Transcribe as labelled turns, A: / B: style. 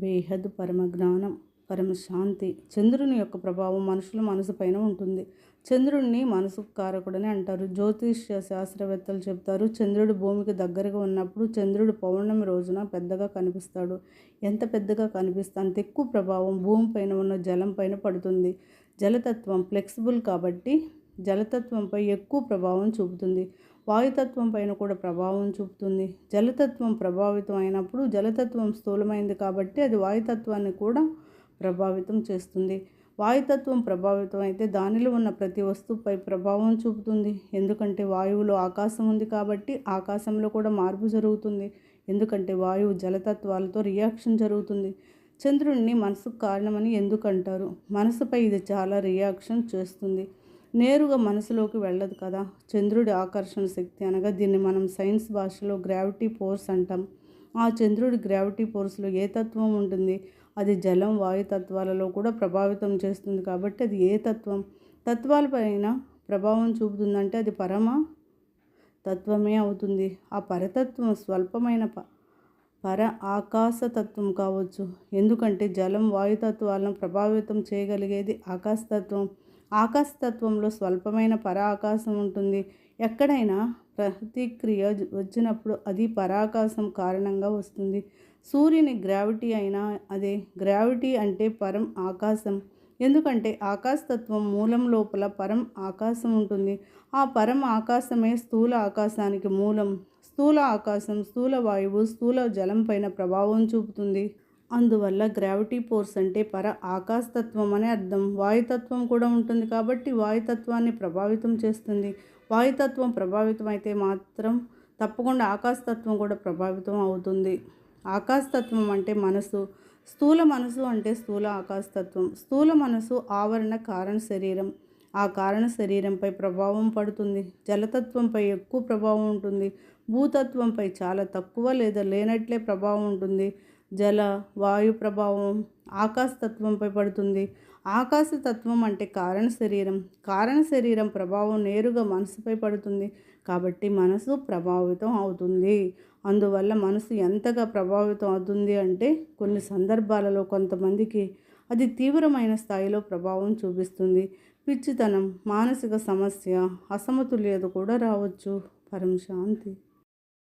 A: బేహద్ పరమ జ్ఞానం పరమ శాంతి చంద్రుని యొక్క ప్రభావం మనుషుల మనసు పైన ఉంటుంది. చంద్రుడిని మనసు కారకుడని అంటారు. జ్యోతిష్య శాస్త్రవేత్తలు చెప్తారు చంద్రుడు భూమికి దగ్గరగా ఉన్నప్పుడు చంద్రుడు పౌర్ణమి రోజున పెద్దగా కనిపిస్తాడు. ఎంత పెద్దగా కనిపిస్తే అంత ఎక్కువ ప్రభావం భూమి పైన ఉన్న జలం పైన పడుతుంది. జలతత్వం ఫ్లెక్సిబుల్ కాబట్టి జలతత్వంపై ఎక్కువ ప్రభావం చూపుతుంది. వాయుతత్వం పైన కూడా ప్రభావం చూపుతుంది. జలతత్వం ప్రభావితం అయినప్పుడు జలతత్వం స్థూలమైంది కాబట్టి అది వాయుతత్వాన్ని కూడా ప్రభావితం చేస్తుంది. వాయుతత్వం ప్రభావితం అయితే దానిలో ఉన్న ప్రతి వస్తువుపై ప్రభావం చూపుతుంది. ఎందుకంటే వాయువులో ఆకాశం ఉంది కాబట్టి ఆకాశంలో కూడా మార్పు జరుగుతుంది. ఎందుకంటే వాయువు జలతత్వాలతో రియాక్షన్ జరుగుతుంది. చంద్రుడిని మనసుకు కారణమని ఎందుకంటారు? మనసుపై ఇది చాలా రియాక్షన్ చేస్తుంది. నేరుగా మనసులోకి వెళ్ళదు కదా. చంద్రుడి ఆకర్షణ శక్తి అనగా దీన్ని మనం సైన్స్ భాషలో గ్రావిటీ ఫోర్స్ అంటాం. ఆ చంద్రుడి గ్రావిటీ ఫోర్స్లో ఏ తత్వం ఉంటుంది? అది జలం వాయు తత్వాలలో కూడా ప్రభావితం చేస్తుంది కాబట్టి అది ఏ తత్వం? తత్వాలపైన ప్రభావం చూపుతుందంటే అది పరమ తత్వమే అవుతుంది. ఆ పరతత్వం స్వల్పమైన ప పర ఆకాశతత్వం కావచ్చు. ఎందుకంటే జలం వాయుతత్వాలను ప్రభావితం చేయగలిగేది ఆకాశతత్వం ఆకాశతత్వంలో స్వల్పమైన పర ఆకాశం ఉంటుంది. ఎక్కడైనా ప్రతిక్రియ వచ్చినప్పుడు అది పరాకాశం కారణంగా వస్తుంది. సూర్యుని గ్రావిటీ అయినా అదే గ్రావిటీ అంటే పరం ఆకాశం. ఎందుకంటే ఆకాశతత్వం మూలం లోపల పరం ఆకాశం ఉంటుంది. ఆ పరం ఆకాశమే స్థూల ఆకాశానికి మూలం. స్థూల ఆకాశం స్థూల వాయువు స్థూల జలం పైన ప్రభావం చూపుతుంది. అందువల్ల గ్రావిటీ ఫోర్స్ అంటే పర ఆకాశతత్వం అనే అర్థం. వాయుతత్వం కూడా ఉంటుంది కాబట్టి వాయుతత్వాన్ని ప్రభావితం చేస్తుంది. వాయుతత్వం ప్రభావితం అయితే మాత్రం తప్పకుండా ఆకాశతత్వం కూడా ప్రభావితం అవుతుంది. ఆకాశతత్వం అంటే మనసు. స్థూల మనసు అంటే స్థూల ఆకాశతత్వం. స్థూల మనసు ఆవరణ కారణ శరీరం. ఆ కారణ శరీరంపై ప్రభావం పడుతుంది. జలతత్వంపై ఎక్కువ ప్రభావం ఉంటుంది. భూతత్వంపై చాలా తక్కువ లేదా లేనట్లే ప్రభావం ఉంటుంది. జల వాయు ప్రభావం ఆకాశతత్వంపై పడుతుంది. ఆకాశతత్వం అంటే కారణ శరీరం. కారణ శరీరం ప్రభావం నేరుగా మనసుపై పడుతుంది. కాబట్టి మనసు ప్రభావితం అవుతుంది. అందువల్ల మనసు ఎంతగా ప్రభావితం అవుతుంది అంటే కొన్ని సందర్భాలలో కొంతమందికి అది తీవ్రమైన స్థాయిలో ప్రభావం చూపిస్తుంది. పిచ్చితనం మానసిక సమస్య అసమతుల్యత కూడా రావచ్చు. పరం శాంతి.